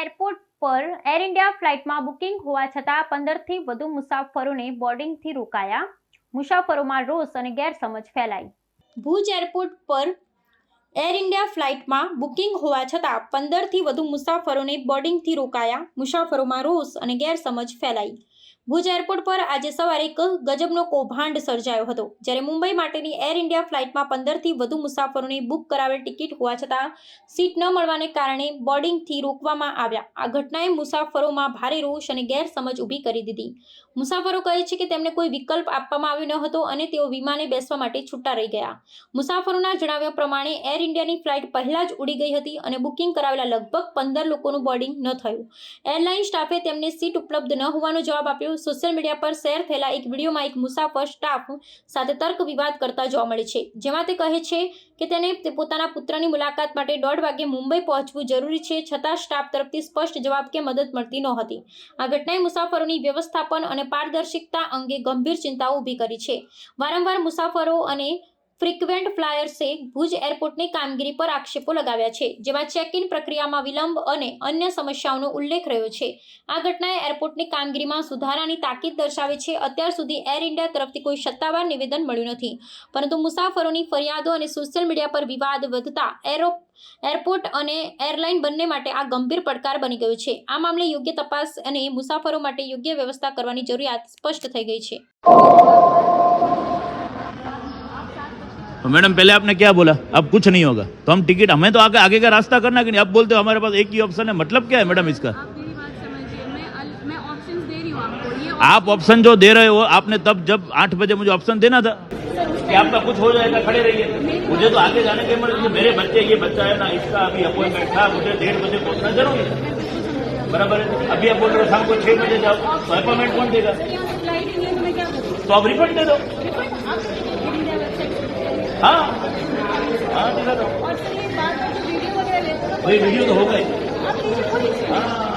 Airport પર Air India ફ્લાઇટમાં booking હોવા છતાં પંદરથી વધુ મુસાફરોને બોર્ડિંગથી રોકાયા. મુસાફરોમાં રોષ અને ગેરસમજ ફેલાઈ. ભુજ એરપોર્ટ પર એર ઇન્ડિયા ફ્લાઇટમાં બુકિંગ હોવા છતાં પંદરથી વધુ મુસાફરોને બોર્ડિંગથી રોકાયા. મુસાફરોમાં રોષ અને ગેરસમજ ફેલાઈ. ભુજ એરપોર્ટ પર આજે સવારે એક ગજબનો કૌભાંડ સર્જાયો હતો. જ્યારે મુંબઈ માટેની એર ઇન્ડિયા ફ્લાઇટમાં પંદરથી વધુ મુસાફરોને બુક કરાવેલ ટિકિટ હોવા છતાં સીટ ન મળવાને કારણે બોર્ડિંગથી રોકવામાં આવ્યા. આ ઘટનાએ મુસાફરોમાં ભારે રોષ અને ગેરસમજ ઊભી કરી દીધી. મુસાફરો કહે છે કે તેમને કોઈ વિકલ્પ આપવામાં આવ્યો ન હતો અને તેઓ વિમાને બેસવા માટે છૂટા રહી ગયા. મુસાફરોના જણાવ્યા પ્રમાણે એર ઇન્ડિયાની ફ્લાઇટ પહેલાં જ ઉડી ગઈ હતી અને બુકિંગ કરાવેલા લગભગ પંદર લોકોનું બોર્ડિંગ ન થયું. એરલાઇન સ્ટાફે તેમને સીટ ઉપલબ્ધ ન હોવાનો જવાબ આપ્યો. સોશિયલ મીડિયા પર શેર થયેલા એક વિડીયોમાં એક મુસાફર સ્ટાફ સાથે તર્ક વિવાદ કરતા જોવા મળે છે. જેમાં તે કહે છે કે તેને તે પોતાના પુત્રની મુલાકાત માટે દોઢ વાગે મુંબઈ પહોંચવું જરૂરી છે, છતાં સ્ટાફ તરફથી સ્પષ્ટ જવાબ કે મદદ મળતી નહોતી. આ ઘટનાએ મુસાફરોની વ્યવસ્થાપન અને પારદર્શિકતા અંગે ગંભીર ચિંતાઓ ઊભી કરી છે. વારંવાર મુસાફરો અને ફ્રિકવેન્ટ ફ્લાયર્સે ભુજ એરપોર્ટની કામગીરી પર આક્ષેપો લગાવ્યા છે, જેમાં ચેક ઇન પ્રક્રિયામાં વિલંબ અને અન્ય સમસ્યાઓનો ઉલ્લેખ રહ્યો છે. આ ઘટનાએ એરપોર્ટની કામગીરીમાં સુધારાની તાકીદ દર્શાવે છે, અત્યાર સુધી એર ઇન્ડિયા તરફથી કોઈ સત્તાવાર નિવેદન મળ્યું નથી. પરંતુ મુસાફરોની ફરિયાદો અને સોશિયલ મીડિયા પર વિવાદ વધતા એરો, એરપોર્ટ અને એરલાઇન બંને માટે આ ગંભીર પડકાર બની ગયો છે. આ મામલે યોગ્ય તપાસ અને મુસાફરો માટે યોગ્ય વ્યવસ્થા કરવાની જરૂરિયાત સ્પષ્ટ થઈ ગઈ છે. तो मैडम पहले आपने क्या बोला? अब कुछ नहीं होगा। तो हम टिकट हमें तो आगे आगे का रास्ता करना है कि नहीं? अब बोलते हो हमारे पास एक ही ऑप्शन है। मतलब क्या है मैडम इसका? आप मेरी बात समझिए। मैं अल- मैं ऑप्शंस दे रही हूँ आपको। ये आप ऑप्शन जो दे रहे हो आपने तब जब आठ बजे मुझे ऑप्शन देना था। कि आपका कुछ हो जाएगा खड़े रहिए। मुझे तो आगे जाने के मतलब मेरे बच्चे ये बच्चा है ना इसका अभी अपॉइंटमेंट था। मुझे डेढ़ बजे पहुँचना ज़रूरी है। बराबर है। अभी आप बोल रहे हो शाम को छह बजे जाओ। तो अपॉइंटमेंट कौन देगा? तो तो आप रिफंड दे दो। हाँ हाँ दिखा दो और सर ये बात का जो वीडियो वगैरह लेते हो भाई वीडियो तो होगा ही आप लीजिए कोई हाँ